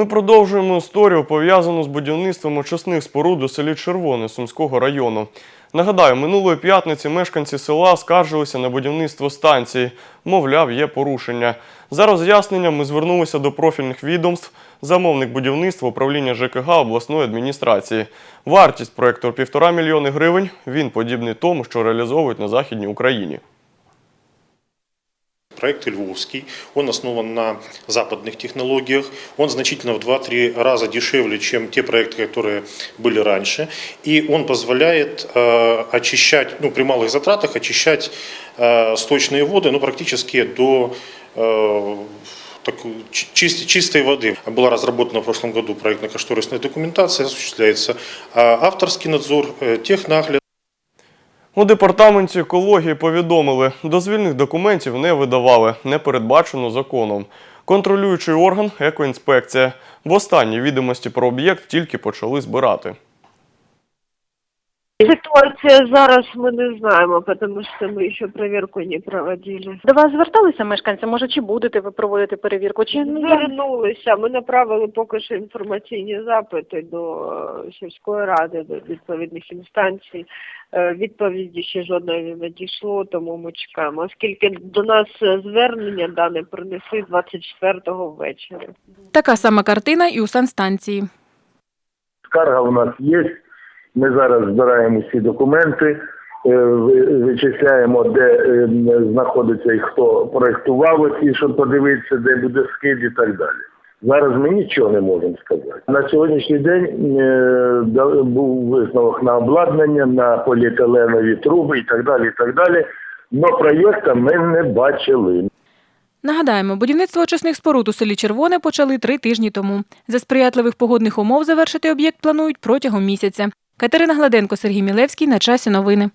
Ми продовжуємо історію, пов'язану з будівництвом очисних споруд у селі Червоне Сумського району. Нагадаю, минулої п'ятниці мешканці села скаржилися на будівництво станції. Мовляв, є порушення. За роз'ясненням ми звернулися до профільних відомств. Замовник будівництва управління ЖКГ обласної адміністрації. Вартість проєкту півтора мільйони гривень. Він подібний тому, що реалізовують на Західній Україні. Проект Львовский, он основан на западных технологиях, он значительно в 2-3 раза дешевле, чем те проекты, которые были раньше, и он позволяет э, очищать, ну, при малых затратах, очищать э, сточные воды, ну, практически до э, такой чи- чис- чистой воды. Была разработана в прошлом году проектно-кошторисная документация, осуществляется э, авторский надзор, э, технагляд, У департаменті екології повідомили, дозвільних документів не видавали, не передбачено законом. Контролюючий орган екоінспекція. В останні відомості про об'єкт тільки почали збирати. Ситуація зараз ми не знаємо, тому що ми ще перевірку не проводили. До вас зверталися мешканці? Може, чи будете ви проводити перевірку? Чи ну, Звернулися, ми направили поки що інформаційні запити до е, сільської ради, до відповідних інстанцій. Е, Відповіді ще жодної не надійшло, тому ми чекаємо. Оскільки до нас е, звернення дане принесли 24-го ввечері. така сама картина і у санстанції. Скарга у нас є. Ми зараз збираємо всі документи, е, вичисляємо, де е, знаходиться і хто проєктував оці, щоб подивитися, де буде скид і так далі. Зараз ми нічого не можемо сказати. На сьогоднішній день е, був висновок на обладнання, на поліетиленові труби і так далі. і так далі. Но проєкта ми не бачили. Нагадаємо, будівництво очисних споруд у селі Червоне почали три тижні тому. За сприятливих погодних умов завершити об'єкт планують протягом місяця. Катерина Гладенко, Сергій Мілевський. На часі новини.